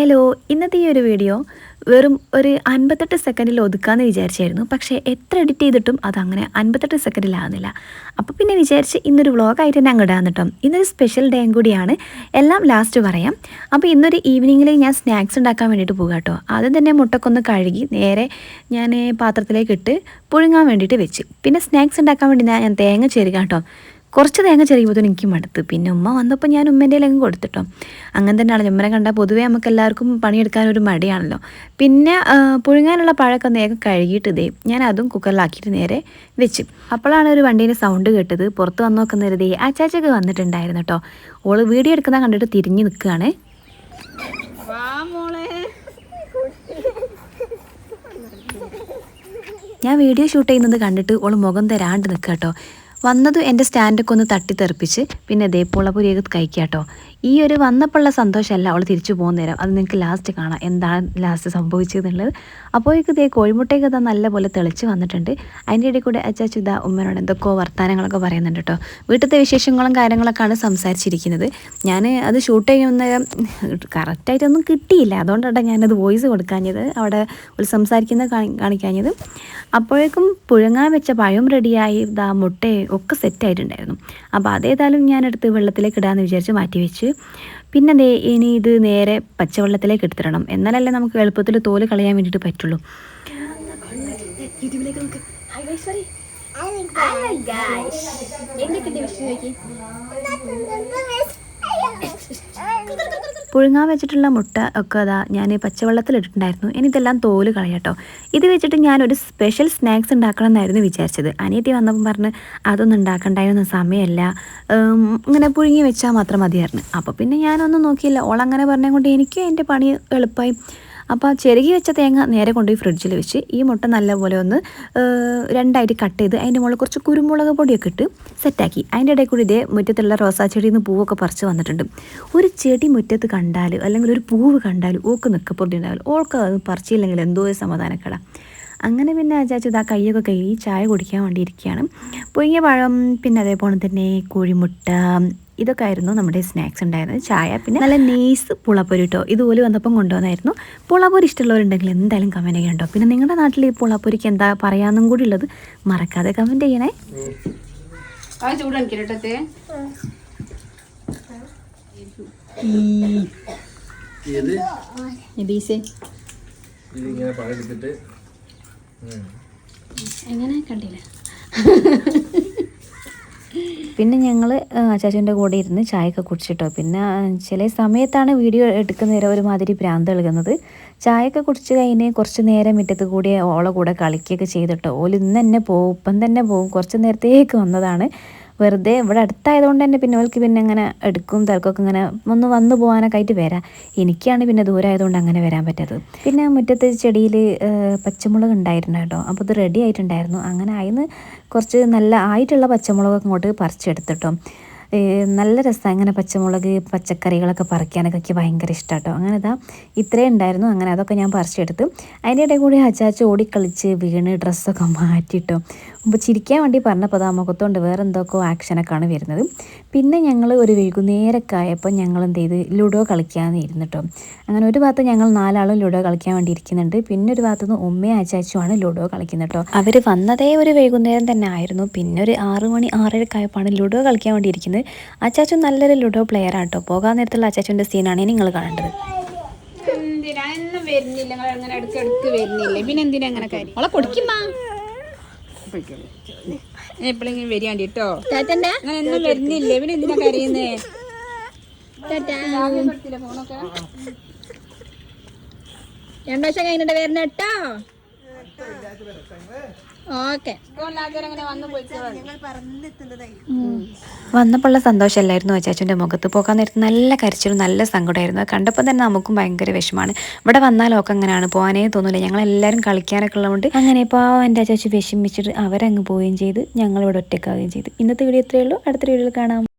Hello ഇന്നത്തെ ഈ ഒരു വീഡിയോ വെറും ഒരു അൻപത്തെട്ട് സെക്കൻഡിൽ ഒതുക്കാമെന്ന് വിചാരിച്ചായിരുന്നു. പക്ഷേ എത്ര എഡിറ്റ് ചെയ്തിട്ടും അത് അതങ്ങനെ അൻപത്തെട്ട് സെക്കൻഡിലാകുന്നില്ല അപ്പോൾ പിന്നെ വിചാരിച്ച് ഇന്നൊരു വ്ളോഗായിട്ട് തന്നെ അങ്ങോട്ട് കേട്ടോ ഇന്നൊരു സ്പെഷ്യൽ ഡേയും കൂടിയാണ്. എല്ലാം ലാസ്റ്റ് പറയാം. അപ്പോൾ ഇന്നൊരു ഈവനിങ്ങിൽ ഞാൻ സ്നാക്സ് ഉണ്ടാക്കാൻ വേണ്ടിയിട്ട് പോകുക കേട്ടോ ആദ്യം തന്നെ മുട്ടക്കൊന്ന് കഴുകി നേരെ ഞാൻ പാത്രത്തിലേക്ക് ഇട്ട് പുഴുങ്ങാൻ വേണ്ടിയിട്ട് വെച്ച്. പിന്നെ സ്നാക്സ് ഉണ്ടാക്കാൻ വേണ്ടി ഞാൻ തേങ്ങ ചേരുക കേട്ടോ കുറച്ച് തേങ്ങ ചെറിയുമ്പോൾ എനിക്ക് മടുത്ത്. പിന്നെ ഉമ്മ വന്നപ്പോൾ ഞാൻ ഉമ്മേന്റെ അങ്ങ് കൊടുത്തിട്ടോ. അങ്ങനെ തന്നെയാണ് ഉമ്മനെ കണ്ടാൽ പൊതുവേ നമുക്ക് എല്ലാവർക്കും പണിയെടുക്കാൻ ഒരു മടിയാണല്ലോ. പിന്നെ പുഴുങ്ങാനുള്ള പഴമൊക്കെ നേരം കഴുകിയിട്ട് ഇതേ ഞാൻ അതും കുക്കറിലാക്കിയിട്ട് നേരെ വെച്ച്. അപ്പോഴാണ് ഒരു വണ്ടീന്റെ സൗണ്ട് കേട്ടത്. പുറത്ത് വന്ന് നോക്കുന്ന ആ അച്ചാച്ചൊക്കെ വന്നിട്ടുണ്ടായിരുന്നു കേട്ടോ. ഓൾ വീഡിയോ എടുക്കുന്ന കണ്ടിട്ട് തിരിഞ്ഞ് നിൽക്കുകയാണ്. ഞാൻ വീഡിയോ ഷൂട്ട് ചെയ്യുന്നത് കണ്ടിട്ട് ഓൾ മുഖം തരാണ്ട് നിൽക്കുക കേട്ടോ. വന്നത് എന്റെ സ്റ്റാൻഡൊക്കെ ഒന്ന് തട്ടി തെറിപ്പിച്ച് പിന്നെ ദേ പുളപുരിയൊക്കെ കഴിക്കുക കേട്ടോ ഈ ഒരു വന്നപ്പോഴുള്ള സന്തോഷമല്ല അവൾ തിരിച്ചു പോകുന്ന നേരം. അത് നിങ്ങൾക്ക് ലാസ്റ്റ് കാണാം. എന്താണ് ലാസ്റ്റ് സംഭവിച്ചതെന്നുള്ളത്. അപ്പോഴേക്ക് ദേ കോഴിമുട്ടയൊക്കെ ഇതാ നല്ലപോലെ തെളിച്ച് വന്നിട്ടുണ്ട്. അതിന്റെ ഇടയിൽ കൂടെ അച്ചാച്ചുത ഉമ്മനോട് എന്തൊക്കെയോ വർത്തമാനങ്ങളൊക്കെ പറയുന്നുണ്ട് കേട്ടോ വീട്ടിലത്തെ വിശേഷങ്ങളും കാര്യങ്ങളൊക്കെയാണ് സംസാരിച്ചിരിക്കുന്നത്. ഞാൻ അത് ഷൂട്ട് ചെയ്യുന്ന കറക്റ്റായിട്ടൊന്നും കിട്ടിയില്ല. അതുകൊണ്ടാണ് ഞാനത് വോയിസ് കൊടുക്കാഞ്ഞത്. അവിടെ ഒരു സംസാരിക്കുന്ന കാണി- കാണിക്കാഞ്ഞത്. അപ്പോഴേക്കും പുഴങ്ങാൻ വെച്ച പഴം റെഡിയായി ഇതാ മുട്ടയും ഒക്കെ സെറ്റായിട്ടുണ്ടായിരുന്നു അപ്പോൾ അതേതായാലും ഞാനെടുത്ത് വെള്ളത്തിലേക്ക് ഇടാമെന്ന് വിചാരിച്ച് മാറ്റി വെച്ച്. പിന്നെ ദേ ഇനി ഇത് നേരെ പച്ചവെള്ളത്തിലേക്ക് എടുത്തിടണം. എന്നാലല്ലേ നമുക്ക് എളുപ്പത്തിൽ തോൽ കളയാൻ വേണ്ടിയിട്ട് പറ്റുള്ളൂ. പുഴുങ്ങാൻ വെച്ചിട്ടുള്ള മുട്ട ഒക്കെ അതാ ഞാൻ പച്ചവെള്ളത്തിലിട്ടിട്ടുണ്ടായിരുന്നു. ഇനി ഇതെല്ലാം തോൽ കളയട്ടോ. ഇത് വെച്ചിട്ട് ഞാനൊരു സ്പെഷ്യൽ സ്നാക്സ് ഉണ്ടാക്കണം എന്നായിരുന്നു വിചാരിച്ചത്. അനിയത്തി വന്നപ്പം പറഞ്ഞ് അതൊന്നും ഉണ്ടാക്കണ്ടായിരുന്ന സമയമല്ല. ഇങ്ങനെ പുഴുങ്ങി വെച്ചാൽ മാത്രം മതിയായിരുന്നു. അപ്പോൾ പിന്നെ ഞാനൊന്നും നോക്കിയില്ല. ഓളങ്ങനെ പറഞ്ഞ കൊണ്ട് എനിക്ക് എന്റെ പണി എളുപ്പമായി അപ്പോൾ ചെറുകി വെച്ച തേങ്ങ നേരെ കൊണ്ടുപോയി ഫ്രിഡ്ജിൽ വെച്ച് ഈ മുട്ട നല്ലപോലെ ഒന്ന് രണ്ടായിട്ട് കട്ട് ചെയ്ത് അതിന്റെ മുകളിൽ കുറച്ച് കുരുമുളക് പൊടിയൊക്കെ ഇട്ട് സെറ്റാക്കി. അതിന്റെ ഇടയിൽ കൂടി ഇതേ മുറ്റത്തുള്ള റോസാ ചെടിയിൽ നിന്ന് പൂവൊക്കെ പറിച്ച് വന്നിട്ടുണ്ട്. ഒരു ചെടി മുറ്റത്ത് കണ്ടാൽ അല്ലെങ്കിൽ ഒരു പൂവ് കണ്ടാൽ ഓക്ക് നിൽക്കപ്പൊടി ഉണ്ടാവില്ല ഓൾക്ക് അത് പറിച്ചില്ലെങ്കിൽ എന്തോ സമാധാനക്കട. അങ്ങനെ പിന്നെ അജാച്ചു ആ കൈയൊക്കെ കഴുകി ചായ കുടിക്കാൻ വേണ്ടി പുഴുങ്ങിയ പഴം പിന്നെ അതേപോലെ തന്നെ കോഴിമുട്ട ഇതൊക്കെ ആയിരുന്നു നമ്മുടെ സ്നാക്സ് ഉണ്ടായിരുന്നത്. ചായ പിന്നെ നല്ല നെയ്സ് പുളപ്പൊരി കേട്ടോ ഇതുപോലെ വന്നപ്പം കൊണ്ടുവന്നായിരുന്നു. പുളപ്പൊരി ഇഷ്ടമുള്ളവരുണ്ടെങ്കിൽ എന്തായാലും കമന്റ് ചെയ്യണ്ടോ പിന്നെ നിങ്ങളുടെ നാട്ടിൽ ഈ പുളപ്പൊരിക്ക് എന്താ പറയാമെന്നും കൂടി ഉള്ളത് മറക്കാതെ കമന്റ് ചെയ്യണേ. എങ്ങനെ കണ്ടില്ല. പിന്നെ ഞങ്ങൾ അച്ചാച്ചന്റെ കൂടെ ഇരുന്ന് ചായയൊക്കെ കുടിച്ചിട്ടോ. പിന്നെ ചില സമയത്താണ് വീഡിയോ എടുക്കുന്ന നേരം ഒരുമാതിരി ഭ്രാന്ത് നൽകുന്നത് ചായയൊക്കെ കുടിച്ച് കഴിഞ്ഞ് കുറച്ച് നേരം മുറ്റത്ത് കൂടി ഓളെ കൂടെ കളിക്കുകയൊക്കെ ചെയ്തിട്ടോ. ഓൽ ഇന്ന് തന്നെ പോകും ഇപ്പം തന്നെ പോകും. കുറച്ച് നേരത്തേക്ക് വന്നതാണ്. വെറുതെ ഇവിടെ അടുത്തായതുകൊണ്ട് തന്നെ പിന്നെ ഓൾക്ക് പിന്നെ അങ്ങനെ എടുക്കും തിരക്കൊക്കെ ഇങ്ങനെ ഒന്ന് വന്നു പോകാനൊക്കെ ആയിട്ട് വരാം. എനിക്കാണ് പിന്നെ ദൂരമായതുകൊണ്ട് അങ്ങനെ വരാൻ പറ്റാത്തത്. പിന്നെ മുറ്റത്ത് ചെടിയിൽ പച്ചമുളക് ഉണ്ടായിരുന്നു കേട്ടോ. അപ്പോൾ ഇത് റെഡി ആയിട്ടുണ്ടായിരുന്നു. അങ്ങനെ അതിന് കുറച്ച് നല്ല ആയിട്ടുള്ള പച്ചമുളകൊക്കെ ഇങ്ങോട്ട് പറിച്ചെടുത്തിട്ടോ നല്ല രസമാണ് അങ്ങനെ പച്ചമുളക് പച്ചക്കറികളൊക്കെ പറിക്കാനൊക്കെ എനിക്ക് ഭയങ്കര ഇഷ്ടമാണ് കേട്ടോ അങ്ങനെ ഇതാ ഇത്രയും ഉണ്ടായിരുന്നു. അങ്ങനെ അതൊക്കെ ഞാൻ പറിച്ചെടുത്ത്. അതിന്റെ ഇടയിൽ കൂടി അച്ചാച്ച ഓടിക്കളിച്ച് വീണ് ഡ്രസ്സൊക്കെ മാറ്റിയിട്ടോ അപ്പോൾ ചിരിക്കാൻ വേണ്ടി പറഞ്ഞപ്പോൾ ആ മുഖത്തോണ്ട് വേറെ എന്തൊക്കെയോ ആക്ഷനൊക്കെയാണ് വരുന്നത്. പിന്നെ ഞങ്ങൾ ഒരു വൈകുന്നേരമൊക്കെ ആയപ്പോൾ ഞങ്ങൾ എന്ത് ചെയ്ത് ലുഡോ കളിക്കാമെന്ന് ഇരുന്നിട്ടോ. അങ്ങനെ ഒരു ഭാഗത്ത് ഞങ്ങൾ നാലാളും ലുഡോ കളിക്കാൻ വേണ്ടി ഇരിക്കുന്നുണ്ട്. പിന്നെ ഒരു ഭാഗത്തുനിന്ന് ഉമ്മയും അച്ചാച്ചുമാണ് ലുഡോ കളിക്കുന്നത് കേട്ടോ അവർ വന്നതേ ഒരു വൈകുന്നേരം തന്നെ ആയിരുന്നു. പിന്നെ ഒരു ആറ് മണി ആറരക്കായപ്പോൾ ആണ് ലുഡോ കളിക്കാൻ വേണ്ടി ഇരിക്കുന്നത്. അച്ചാച്ചു നല്ലൊരു ലുഡോ പ്ലെയർ ആട്ടോ. പോകാൻ നേരത്തുള്ള അച്ചാച്ചുവിന്റെ സീനാണ് നിങ്ങൾ കാണേണ്ടത്. എന്തിനാ? എന്നും വരുന്നില്ല. നിങ്ങൾ അങ്ങനെ വരുന്നില്ല. പിന്നെ എന്തിനാ അങ്ങനെ കാര്യം? അവളെ കൊടുക്കുമ്മാ എപ്പോഴെങ്കിലും വരികയാണ്ടി കേട്ടോ ഞാൻ എന്നും വരുന്നില്ലേ. പിന്നെ എന്തിനാ കരയുന്നേ? രണ്ടു വർഷം കഴിഞ്ഞിട്ട് വരുന്ന കേട്ടോ ഓക്കെ. വന്നപ്പോഴുള്ള സന്തോഷമല്ലായിരുന്നു അച്ചാച്ചന്റെ മുഖത്ത് പോകാൻ നേരത്ത് നല്ല കരച്ചിലും നല്ല സങ്കടമായിരുന്നു. കണ്ടപ്പോൾ തന്നെ നമുക്കും ഭയങ്കര വിഷമമാണ്. ഇവിടെ വന്നാലൊക്കെ അങ്ങനെയാണ്. പോകാനേ തോന്നില്ല ഞങ്ങൾ എല്ലാവരും കളിക്കാനൊക്കെ ഉള്ളതുകൊണ്ട് അങ്ങനെ ഇപ്പോൾ എന്റെ അച്ചാച്ചി വിഷമിച്ചിട്ട് അവരങ്ങ് പോവുകയും ചെയ്ത് ഞങ്ങളിവിടെ ഒറ്റക്കാവുകയും ചെയ്തു. ഇന്നത്തെ വീഡിയോ ഇത്രയേ ഉള്ളൂ. അടുത്ത വീഡിയോയിൽ കാണാം.